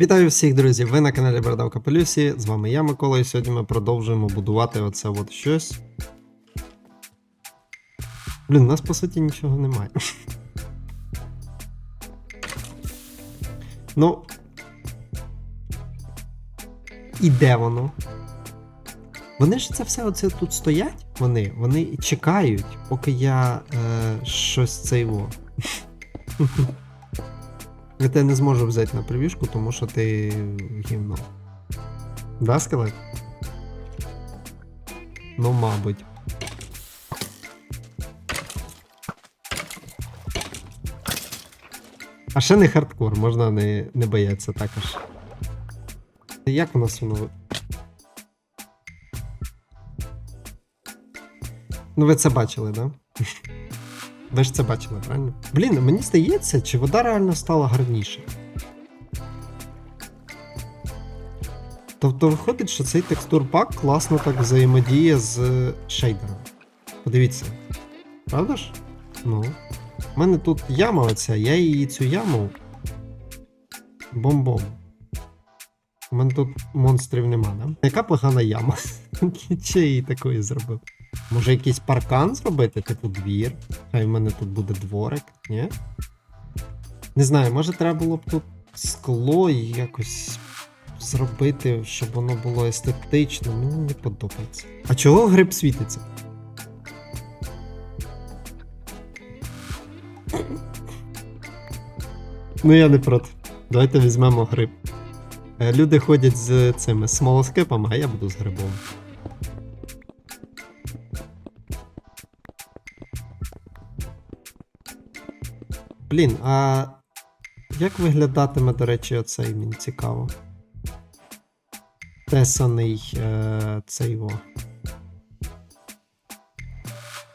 Вітаю всіх, друзі! Ви на каналі Борода в Капелюсі. З вами я, Микола, і сьогодні ми продовжуємо будувати оце от щось. Блін, у нас по суті нічого немає. Ну. І де воно? Вони ж це все оце тут стоять, вони, вони чекають, поки я е, щось цейво. Я тебе не зможу взяти на привішку, тому що ти гімно. Да, скелет? Ну, мабуть. А ще не хардкор, можна не, не боятися також. Як у нас воно. Ну, ви це бачили, да? Ви ж це бачили, правильно? Блін, мені здається, чи вода реально стала гарніше. Тобто виходить, що цей текстурпак класно так взаємодіє з шейдером. Подивіться. Правда ж? Ну. У мене тут яма оця, я її цю яму. Бом-бом. У мене тут монстрів нема, да? Яка погана яма? Чи її такої зробив? Може якийсь паркан зробити, типу двір. Хай в мене тут буде дворик, ні? Не знаю, може треба було б тут скло якось зробити, щоб воно було естетично. Мені не подобається. А чого гриб світиться? Ну я не проти. Давайте візьмемо гриб. Е, Люди ходять з цими смолоскипами, а я буду з грибом. Блін, а як виглядатиме, до речі, оцей мені цікаво. Тесаний е, цей його.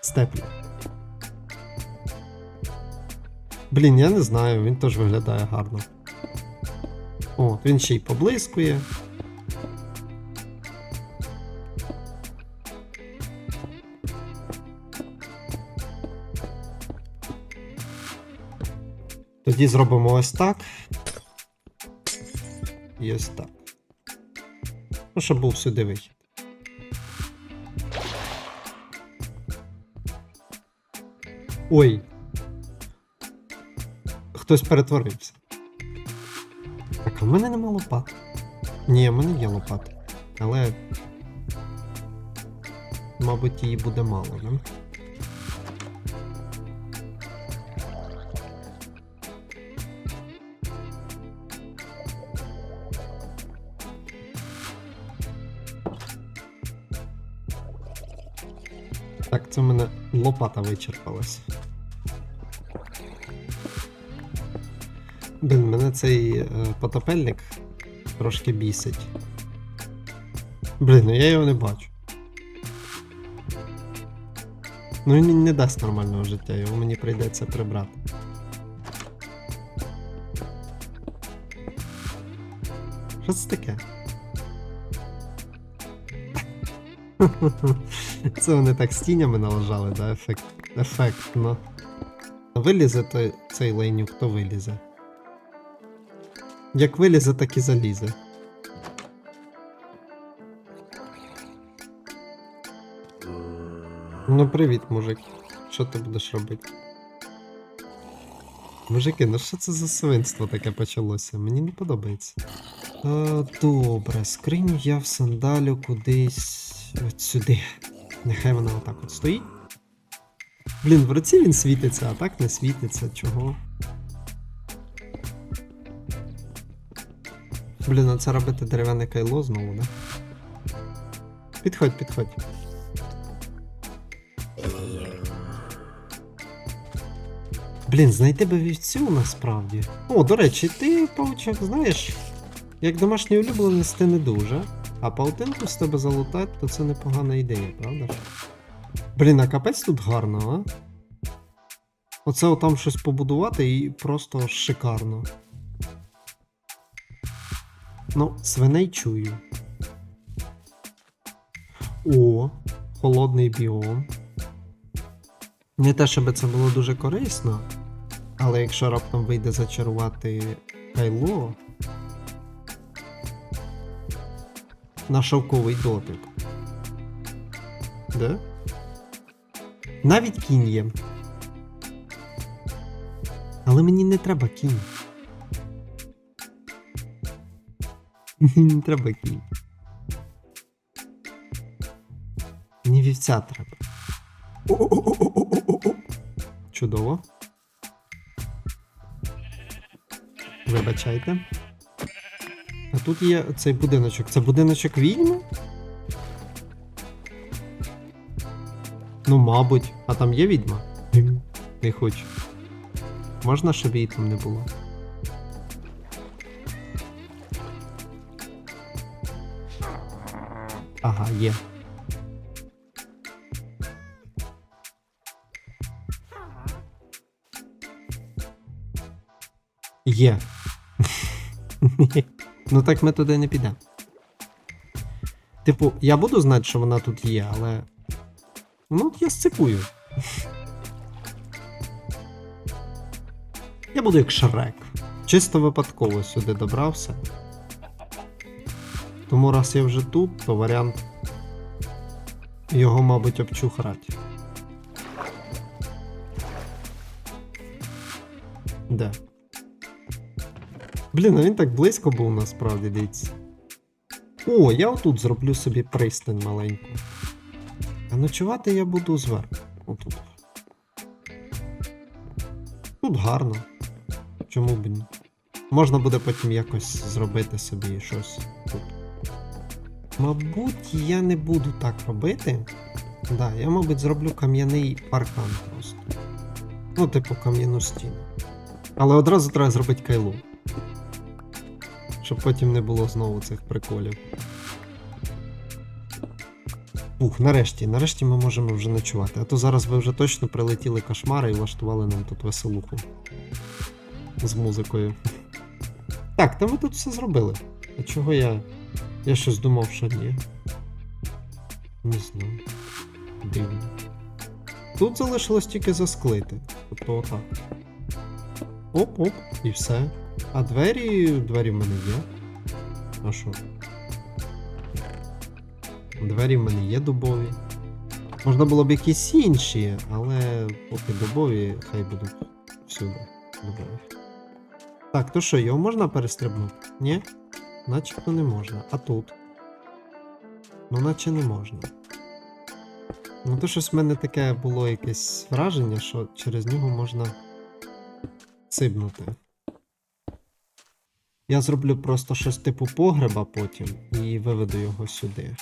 Степлі. Блін, я не знаю, він теж виглядає гарно. О, він ще й поблискує. Тоді зробимо ось так. І ось так. Ну, щоб був сюди вихід. Ой. Хтось перетворився. Так, а в мене нема лопат. Ні, в мене є лопата. Але. Мабуть, її буде мало, не? Так, це в мене лопата вичерпалась. Блін, мене цей е, потопельник трошки бісить. Блін, ну я його не бачу. Ну він не дасть нормального життя, його мені прийдеться прибрати. Що це таке? Це вони так з тінями налажали, да? Ефект, ефектно. Вилізе той, цей лейнюк, то вилізе. Як вилізе, так і залізе. Ну, привіт, мужик. Що ти будеш робити? Мужики, ну що це за свинство таке почалося? Мені не подобається. Е, добре, скриню я всандалю кудись от сюди. Нехай вона отак от стоїть. Блін, в руці він світиться, а так не світиться. Чого? Блін, а це робити дерев'яне кайло знову, да? Підходь, підходь. Блін, знайти би вівцю насправді. О, до речі, ти, паучок, знаєш, як домашній улюбленець ти не дуже. А паутинку з тебе залутати, то це непогана ідея, правда? Блін, а капець тут гарно, а? Оце отам щось побудувати і просто шикарно. Ну, свиней чую. О, холодний біом. Не те, щоб це було дуже корисно, але якщо раптом вийде зачарувати кайло, на шовковий дотик. Да? Навіть кінь є. Але мені не треба кінь. Мені не треба кінь. Мені вівця треба. О-о-о-о-о-о-о. Чудово. Вибачайте. Тут є цей будиночок. Це будиночок відьми? Ну, мабуть. А там є відьма? Не хочу. Можна, щоб її там не було? Ага, є. Є. ну так ми туди не підемо. Типу, я буду знати, що вона тут є, але. Ну, от я сципую. Я буду як Шрек. Чисто випадково сюди добрався. Тому раз я вже тут, то варіант його, мабуть, обчухрать. Де? Блін, а він так близько був насправді, дивіться. О, я отут зроблю собі пристань маленьку. А ночувати я буду зверху. Отут. Тут гарно. Чому б ні? Можна буде потім якось зробити собі щось тут. Мабуть, я не буду так робити. Да, я, мабуть, зроблю кам'яний паркан просто. Ну, типу, кам'яну стіну. Але одразу треба зробити кайлу. Щоб потім не було знову цих приколів. Ух, нарешті, нарешті ми можемо вже ночувати. А то зараз ви вже точно прилетіли кошмари і влаштували нам тут веселуху. З музикою. Так, та ми тут все зробили. А чого я. Я щось думав, що ні. Не знаю. Дивно. Тут залишилось тільки засклити. Тобто отак. Оп-оп, і все. А двері. двері в мене є. А що? Двері в мене є дубові. Можна було б якісь інші, але поки дубові, хай будуть всюди дубові. Так, то що, його можна перестрибнути? Ні? Начебто не можна. А тут? Ну, наче не можна. Ну, то щось в мене таке було якесь враження, що через нього можна цибнути. Я зроблю просто щось типу погреба потім і виведу його сюди.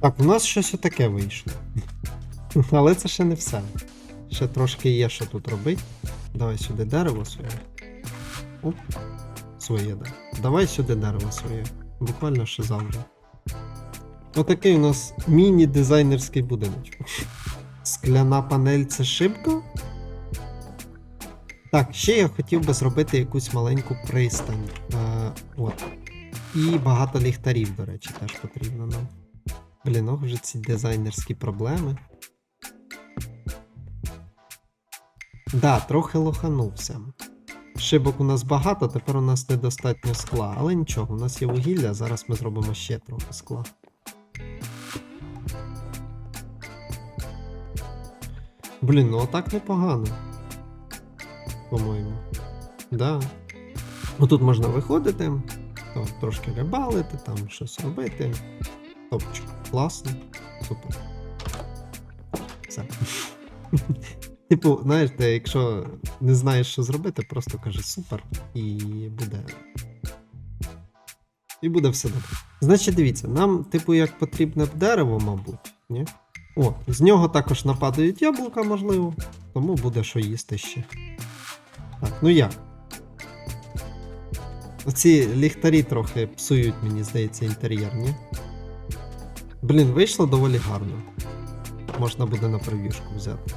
Так, у нас щось отаке вийшло. Але це ще не все. Ще трошки є, що тут робити. Давай сюди дерево своє. Оп. Своє, да. Давай сюди дерево своє. Буквально ще завжди. Отакий у нас міні-дизайнерський будиночок. Скляна панель це шибка. Так, ще я хотів би зробити якусь маленьку пристань. Е, от. І багато ліхтарів, до речі, теж потрібно нам. Блін, ох вже ці дизайнерські проблеми. Да, трохи лоханувся. Шибок у нас багато, тепер у нас недостатньо скла, але нічого, у нас є вугілля, зараз ми зробимо ще трохи скла. Блін, ну отак непогано. По-моєму. Да. Ну тут можна виходити, то, трошки рибалити, там щось робити. Топчик. Класно. Супер. Все. Типу, знаєш, якщо не знаєш, що зробити, просто кажи супер і буде. І буде все добре. Значить, дивіться, нам, типу, як потрібне дерево, мабуть. Ні? О, з нього також нападають яблука, можливо. Тому буде що їсти ще. Так, ну як? Оці ліхтарі трохи псують, мені здається, інтер'єр, ні? Блін, вийшло доволі гарно. Можна буде на прев'юшку взяти.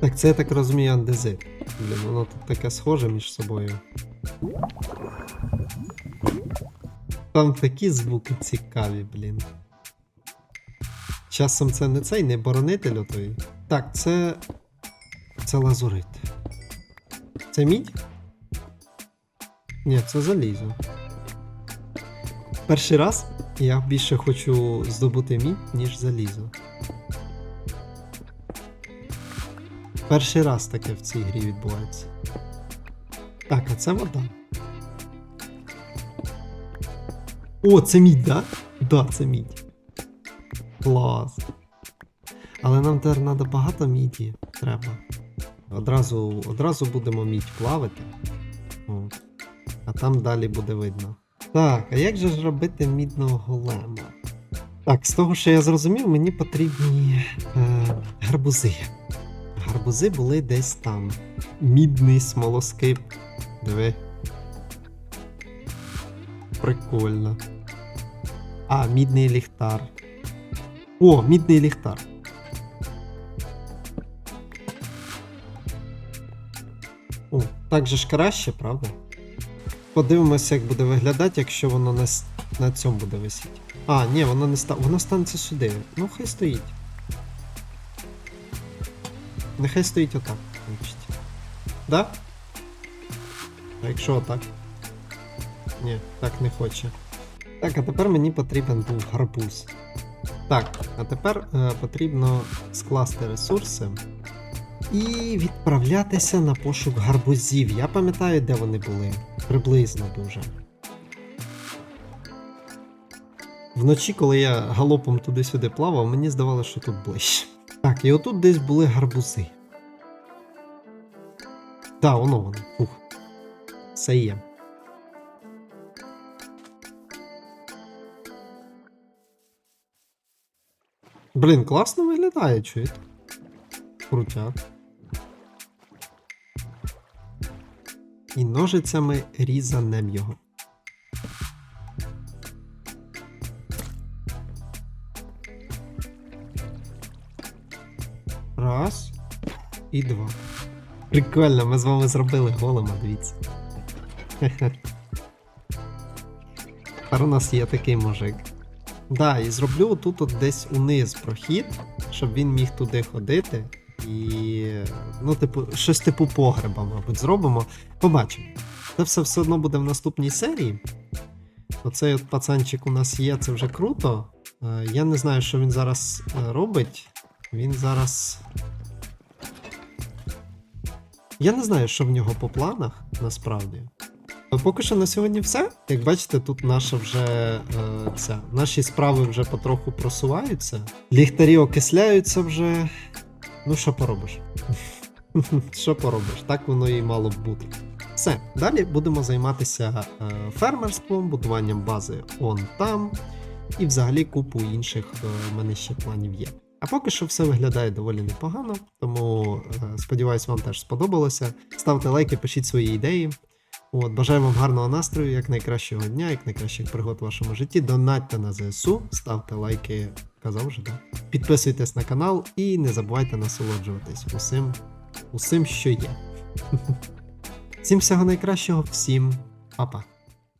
Так, це я так розумію андезит. Блін, воно тут таке схоже між собою. Там такі звуки цікаві, блін. Часом це не цей, не боронитель отой. Так, це. це лазурит. Це мідь? Ні, це залізо. Перший раз я більше хочу здобути мідь, ніж залізо. Перший раз таке в цій грі відбувається. Так, а це вода. О, це мідь, да? Да, це мідь. Клас. Але нам тепер треба багато міді. Треба. Одразу, одразу будемо мідь плавити. От. А там далі буде видно. Так, а як же ж робити мідного голема? Так, з того, що я зрозумів, мені потрібні е, гарбузи. Гарбузи були десь там. Мідний смолоскип. Диви. Прикольно. А, мідний ліхтар. О, мідний ліхтар. О, так же ж краще, правда? Подивимося, як буде виглядати, якщо воно на, на цьому буде висіти. А, ні, воно не ста... воно станеться сюди. Ну, хай стоїть. Нехай стоїть отак. Значить. Да? А якщо отак? Ні, так не хоче. Так, а тепер мені потрібен був гарбуз. Так, а тепер е, потрібно скласти ресурси і відправлятися на пошук гарбузів. Я пам'ятаю, де вони були. Приблизно дуже. Вночі, коли я галопом туди-сюди плавав, мені здавалося, що тут ближче. Так, і отут десь були гарбузи. Так, воно воно. Фух. Все є. Блін, класно виглядає, чуєте? Крутяк. І ножицями різанем його. Раз. І два. Прикольно, ми з вами зробили голема, дивіться. Хе-хе. Тепер у нас є такий мужик. Да, і зроблю тут от десь униз прохід, щоб він міг туди ходити. І. Ну, типу, щось типу погреба, мабуть, зробимо. Побачимо. Це все все одно буде в наступній серії. Оцей от пацанчик у нас є, це вже круто. Е, Я не знаю, що він зараз е, робить. Він зараз. Я не знаю, що в нього по планах насправді. Поки що на сьогодні все. Як бачите, тут наша вже е, ця, наші справи вже потроху просуваються. Ліхтарі окисляються вже. Ну, що поробиш? що поробиш? Так воно і мало б бути. Все, далі будемо займатися е, фермерством, будуванням бази он там, і взагалі купу інших е, в мене ще планів є. А поки що все виглядає доволі непогано, тому е, сподіваюсь, вам теж сподобалося. Ставте лайки, пишіть свої ідеї. От, бажаю вам гарного настрою, як найкращого дня, як найкращих пригод в вашому житті. Донатьте на ЗСУ, ставте лайки, казав вже, да? Підписуйтесь на канал і не забувайте насолоджуватись усім, усім, що є. Всім всього найкращого, всім па-па.